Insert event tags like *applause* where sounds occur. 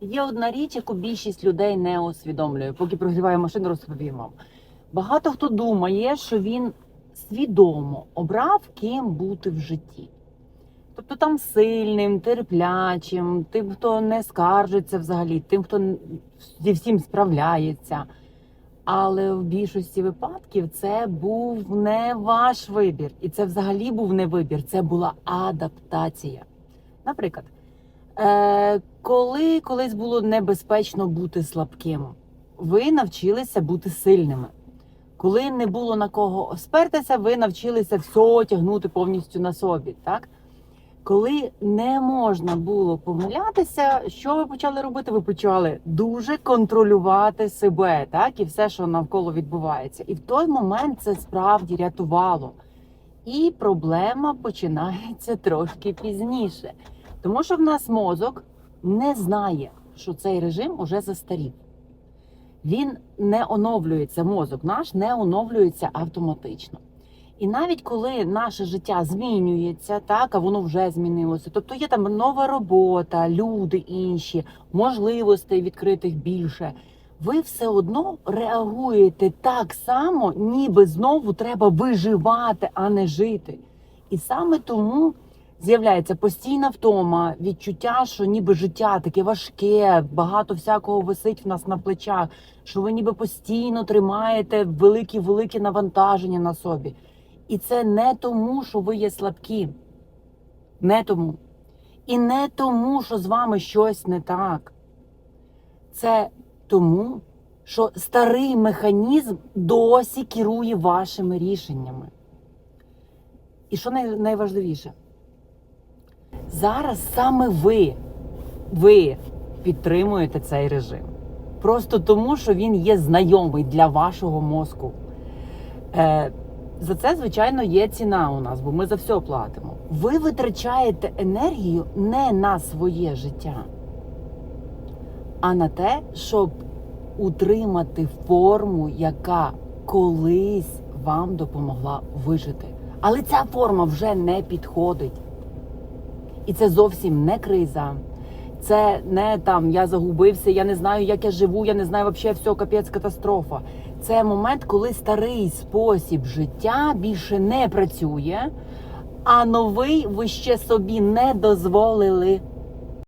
Є одна річ, яку більшість людей не усвідомлює, поки прогріваю машину, розповім вам. Багато хто думає, що він свідомо обрав ким бути в житті. Тобто там сильним, терплячим, тим, хто не скаржиться взагалі, тим, хто зі всім справляється. Але в більшості випадків це був не ваш вибір, і це взагалі був не вибір, це була адаптація. Наприклад, коли колись було небезпечно бути слабким, ви навчилися бути сильними. Коли не було на кого спертися, ви навчилися все тягнути повністю на собі. Так? Коли не можна було помилятися, що ви почали робити? Ви почали дуже контролювати себе, так і все, що навколо відбувається. І в той момент це справді рятувало. І проблема починається *laughs* трошки пізніше, тому що в нас мозок не знає, що цей режим уже застарів. Він не оновлюється, мозок наш не оновлюється автоматично. І навіть коли наше життя змінюється, так а воно вже змінилося. Тобто є там нова робота, люди інші, можливостей відкритих більше. Ви все одно реагуєте так само, ніби знову треба виживати, а не жити. І саме тому з'являється постійна втома, відчуття, що ніби життя таке важке, багато всякого висить в нас на плечах, що ви ніби постійно тримаєте великі-великі навантаження на собі. І це не тому, що ви є слабкі. Не тому. І не тому, що з вами щось не так. Це тому, що старий механізм досі керує вашими рішеннями. І що найважливіше? Зараз саме ви, ви підтримуєте цей режим. Просто тому, що він є знайомий для вашого мозку. Е, за це, звичайно, є ціна у нас, бо ми за все платимо. Ви витрачаєте енергію не на своє життя, а на те, щоб утримати форму, яка колись вам допомогла вижити. Але ця форма вже не підходить. І це зовсім не криза. Це не там я загубився, я не знаю, як я живу, я не знаю взагалі все, капець, катастрофа. Це момент, коли старий спосіб життя більше не працює, а новий ви ще собі не дозволили